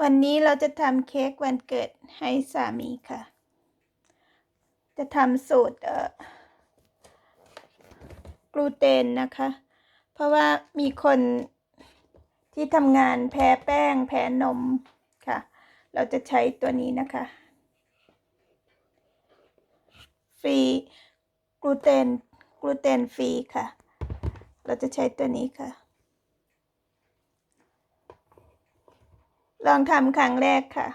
วันนี้เราจะทำเค้กวันเกิดให้สามีค่ะ จะทำสูตรเอ่อกลูเตนนะคะ เพราะว่ามีคนที่ทำงานแพ้แป้งแพ้นมค่ะ เราจะใช้ตัวนี้นะคะ ฟรีกลูเตนกลูเตนฟรีค่ะ เราจะใช้ตัวนี้ค่ะ ลองทำครั้งแรกค่ะ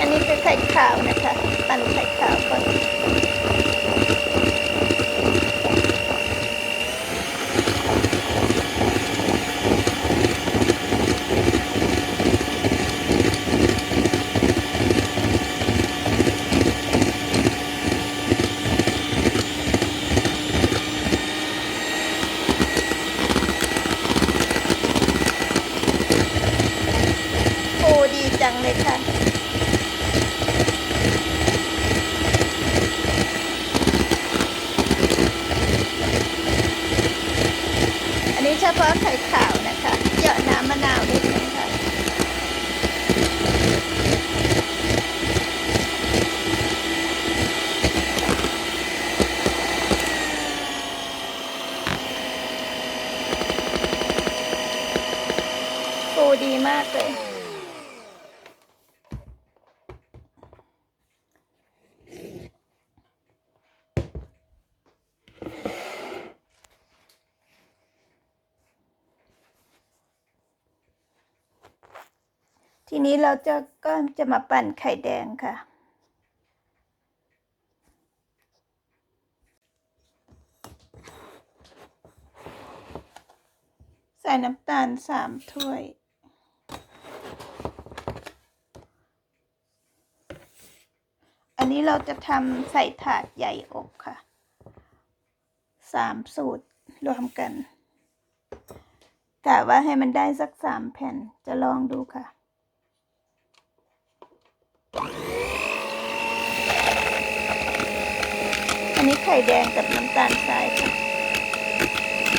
อันนี้คือไข่ขาวนะคะ ปั่นไข่ขาวก่อน โอ้ดีจังเลยค่ะ อันนี้เฉพาะไข่ขาวนะคะเหยาะน้ำมะนาวนิดนึงค่ะ ปูดีมากเลย ทีนี้เราจะก็จะมาปั่นไข่แดงค่ะ ใส่น้ำตาลสามถ้วยอันนี้เราจะทำใส่ถาดใหญ่อบค่ะ สามสูตรรวมกันกะว่าให้มันได้สักสามแผ่นจะลองดูค่ะ อันนี้ไข่แดงกับน้ำตาลทรายค่ะ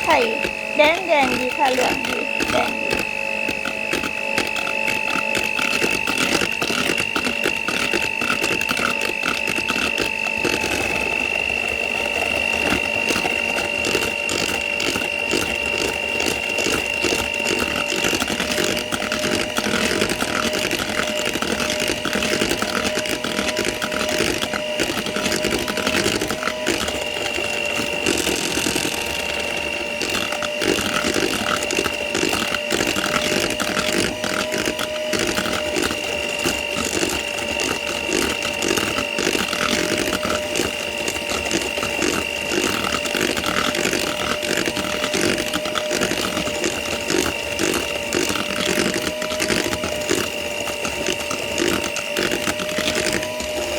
ไข่แดงแดงดีค่ะเหลืองดีแดงดี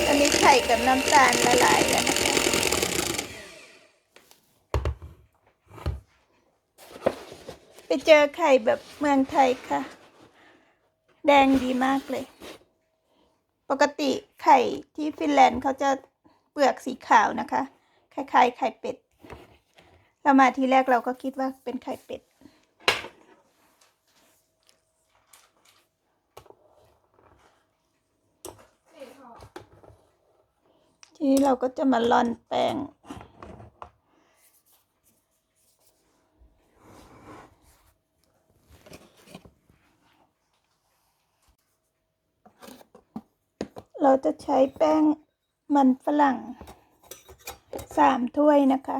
อันนี้ไข่กับน้ำตาลละลายแล้วนะคะ ไปเจ อไข่แบบเมืองไทยค่ะ แดงดีมากเลย ปกติไข่ที่ฟินแลนด์เขาจะเปลือกสีขาวนะคะ คล้ายๆ ไข่เป็ด เรามาทีแรกเราก็คิดว่าเป็นไข่เป็ดทีนี้เราก็จะมาล่อนแป้ง เราจะใช้แป้งมันฝรั่งสามถ้วยนะคะ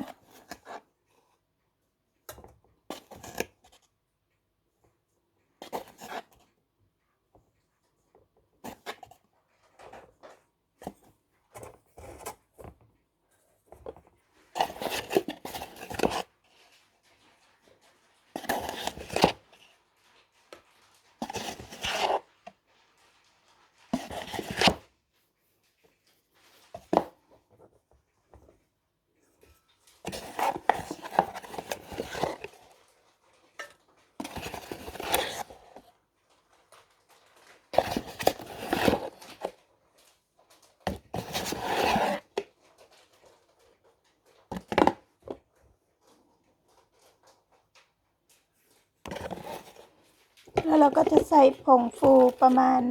เราก็จะใส่ผงฟูประมาณ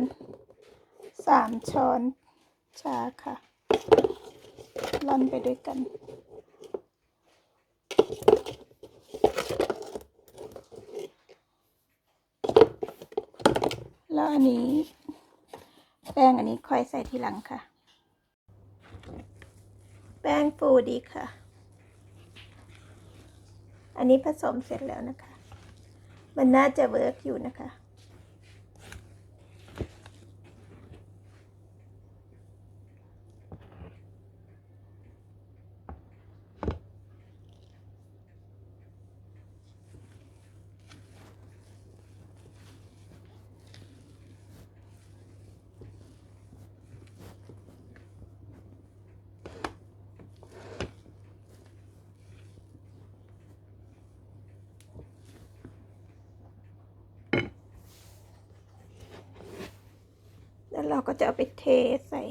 สามช้อนชาค่ะร่อนไปด้วยกัน แล้วอันนี้ แป้งอันนี้ค่อยใส่ทีหลังค่ะ แป้งฟูดีค่ะ อันนี้ผสมเสร็จแล้วนะคะ มันน่าจะเวิร์กอยู่นะคะ แล้วเราก็จะเอาไปเทใส่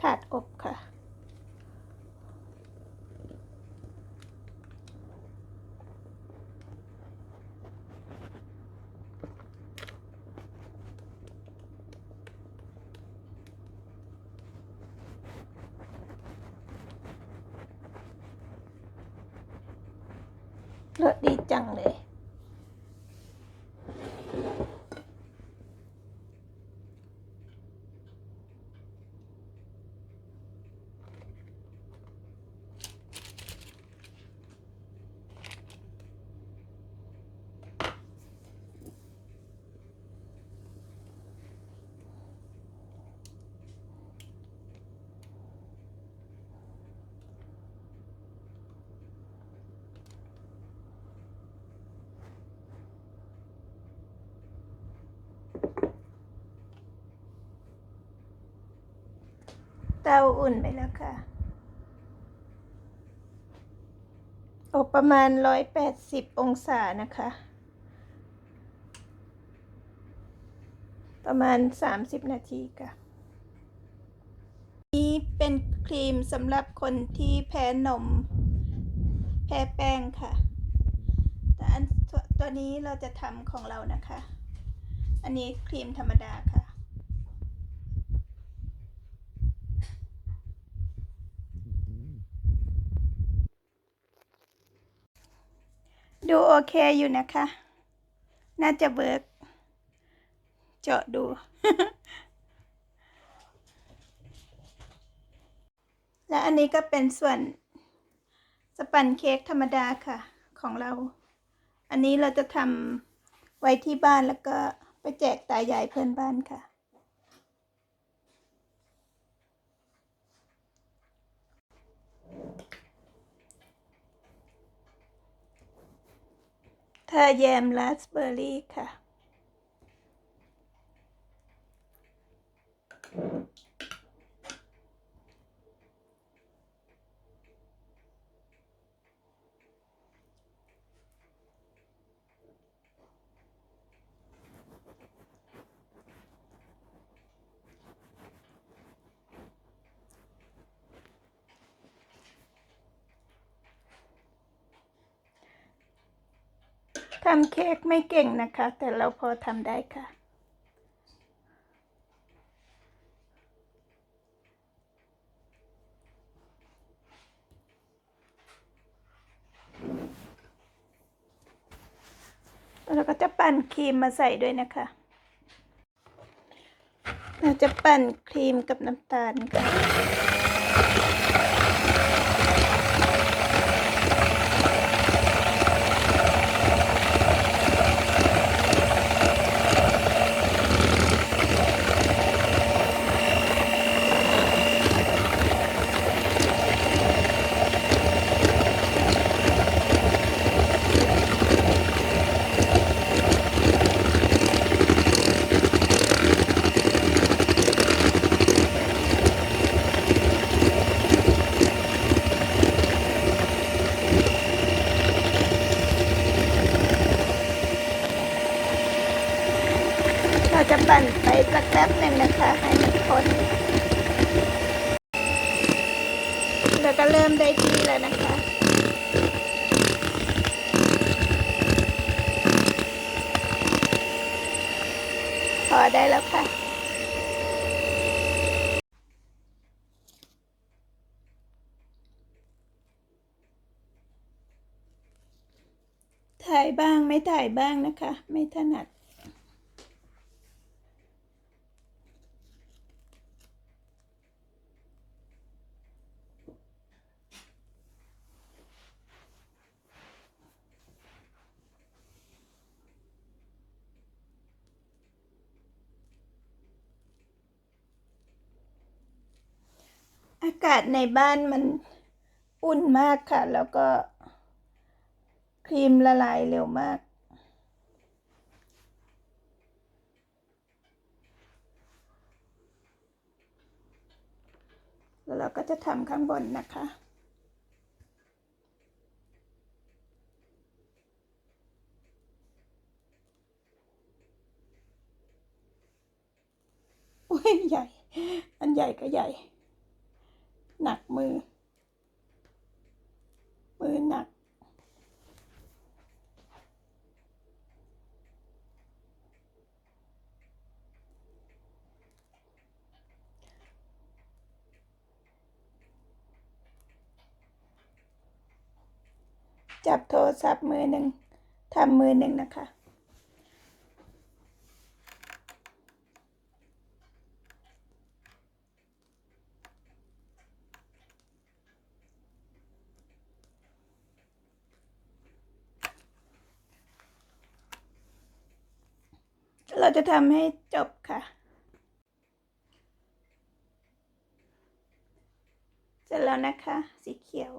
ถาดอบค่ะรสดีจังเลย เตาอุ่นไปแล้วค่ะ อบประมาณร้อยแปดสิบองศานะคะ ประมาณสามสิบนาทีค่ะ นี้เป็นครีมสำหรับคนที่แพ้นม แพ้แป้งค่ะ แต่อันตัวตัวนี้เราจะทำของเรานะคะ อันนี้ครีมธรรมดาค่ะ ดูโอเคอยู่นะคะ น่าจะเวิร์กเจาะดู และอันนี้ก็เป็นส่วนสปันเค้กธรรมดาค่ะ ของเรา อันนี้เราจะทำไว้ที่บ้านแล้วก็ไปแจกตายายเพื่อนบ้านค่ะ ทาแยมราสเบอร์รี่ค่ะ ทำ เค้กไม่เก่งนะคะ แต่เราพอทำได้ค่ะ เราก็จะปั่นครีมมาใส่ด้วยนะคะ เราจะปั่นครีมกับน้ำตาลค่ะ เราจะปั่นไปสักแป๊บหนึ่งนะคะ ให้มันข้นแล้วก็เริ่มได้ที่แล้วนะคะ แได้แล้วค่ะ ถ่ายบ้างไม่ถ่ายบ้างนะคะ ไม่ถนัด อากาศในบ้านมันอุ่นมากค่ะ แล้วก็ ครีมละลายเร็วมาก แล้วเราก็จะทำข้างบนนะคะโอ้ยใหญ่ อันใหญ่ก็ใหญ่ หนักมือ มือหนัก จับโทรศัพท์มือหนึ่งทำมือหนึ่งนะคะ เราจะทำให้จบค่ะเสร็จแล้วนะคะ สีเขียว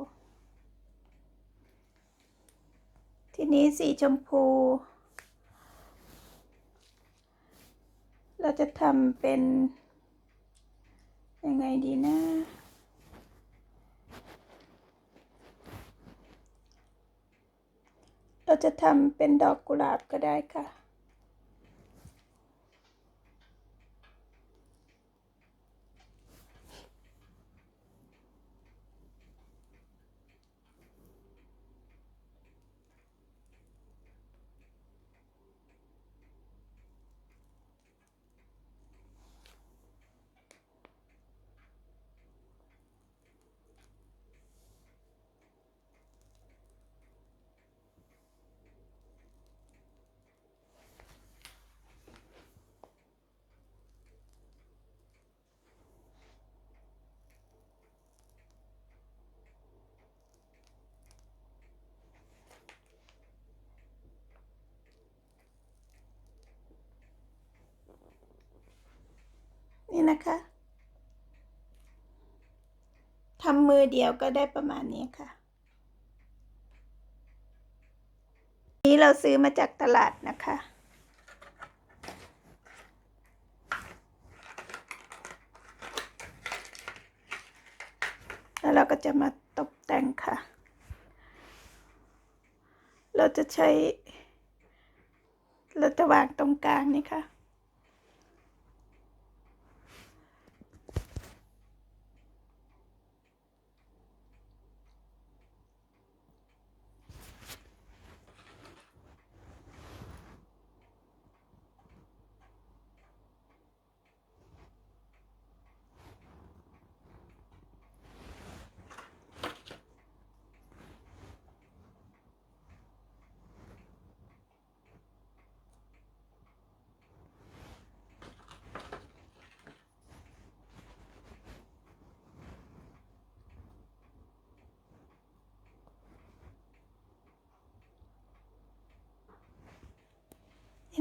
ทีนี้สีชมพู เราจะทำเป็น ยังไงดีนะ เราจะทำเป็นดอกกุหลาบก็ได้ค่ะ นี่นะคะทำมือเดียวก็ได้ประมาณนี้ค่ะ นี้เราซื้อมาจากตลาดนะคะ แล้วเราก็จะมาตกแต่งค่ะ เราจะใช้ เราจะวางตรงกลางนี่ค่ะ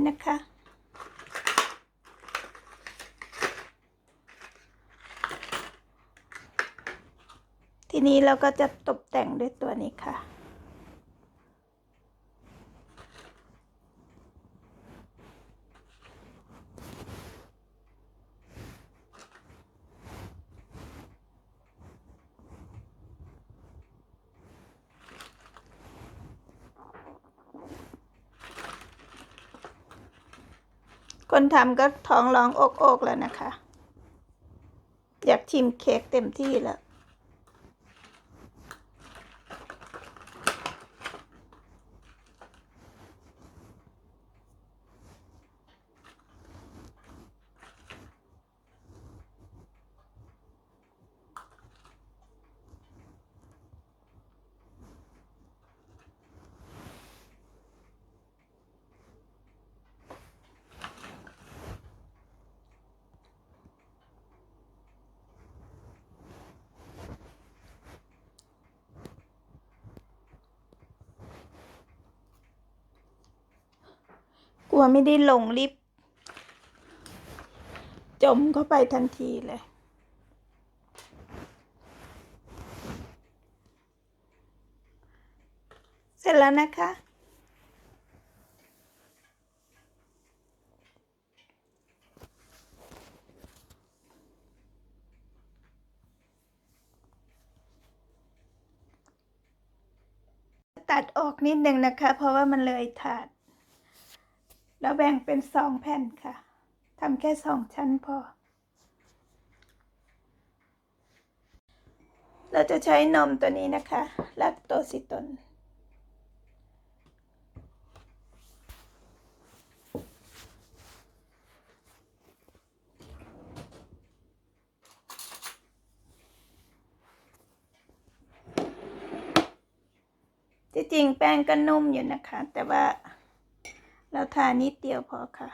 นะคะ ทีนี้เราก็จะตกแต่งด้วยตัวนี้ค่ะ คนทำก็ท้องร้องอกอกแล้วนะคะ อยากชิมเค้กเต็มที่แล้ว วไม่ได้ลงรีบจมเข้าไปทันทีเลย เสร็จแล้วนะคะ ตัดออกนิดนึงนะคะ เพราะว่ามันเลยถาด แล้วแบ่งเป็นสองแผ่นค่ะทำแค่สองชั้นพอ เราจะใช้นมตัวนี้นะคะลักโตซิตนที่จริงแป้งก็นุ่มอยู่นะคะ แต่ว่า เราทานิดเดียวพอค่ะ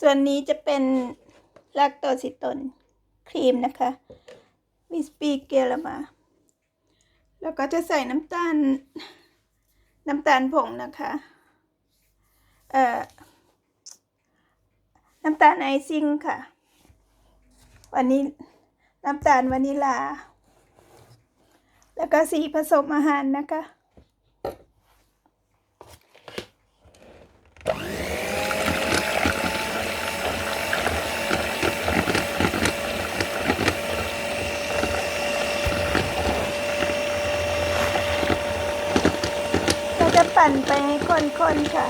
ส่วนนี้จะเป็นลากโตซิตนครีมนะคะมีสปีเกลมา แล้วก็จะใส่น้ำตาล น้ำตาลผงนะคะ เอ่อ น้ำตาลไอซิ่งค่ะ วันนี้น้ำตาลวานิลา แล้วก็สีผสมอาหารนะคะเราจะปั่นไปให้คนๆค่ะ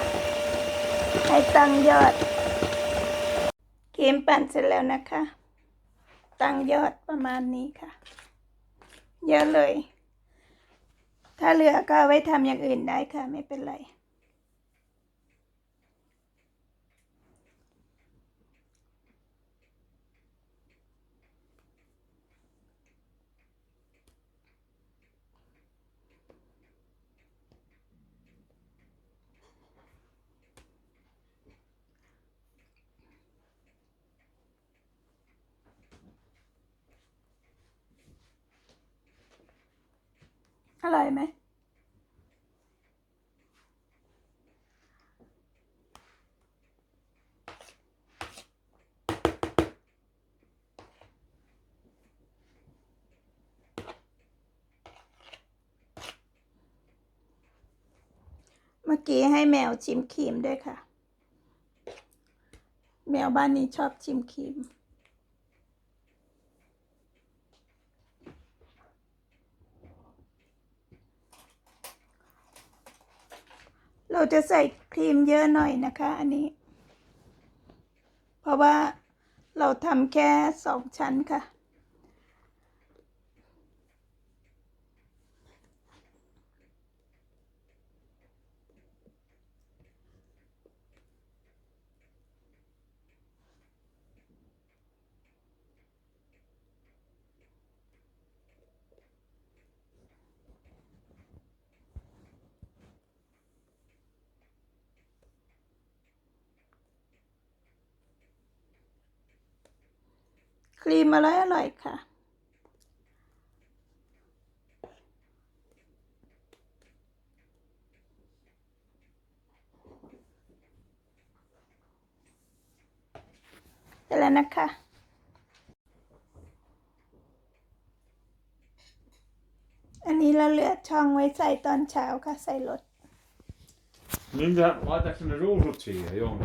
ให้ตังยอด ครีมปั่นเสร็จแล้วนะคะ ตั้งยอดประมาณนี้ค่ะ เยอะเลย ถ้าเหลือก็ไว้ทำอย่างอื่นได้ค่ะ ไม่เป็นไร อร่อยไหมเมื่อกี้ให้แมวชิมครีมด้วยค่ะ แมวบ้านนี้ชอบชิมครีม เราจะใส่ครีมเยอะหน่อยนะคะ อันนี้ เพราะว่าเราทำแค่สองชั้นค่ะ รีมอร่อยอร่อยค่ะเสร็จแล้วนะคะอันนี้เราเหลือช่องไว้ใส่ตอนเช้าค่ะ ใส่รถ Nu det, vad är det för en roligt te, John?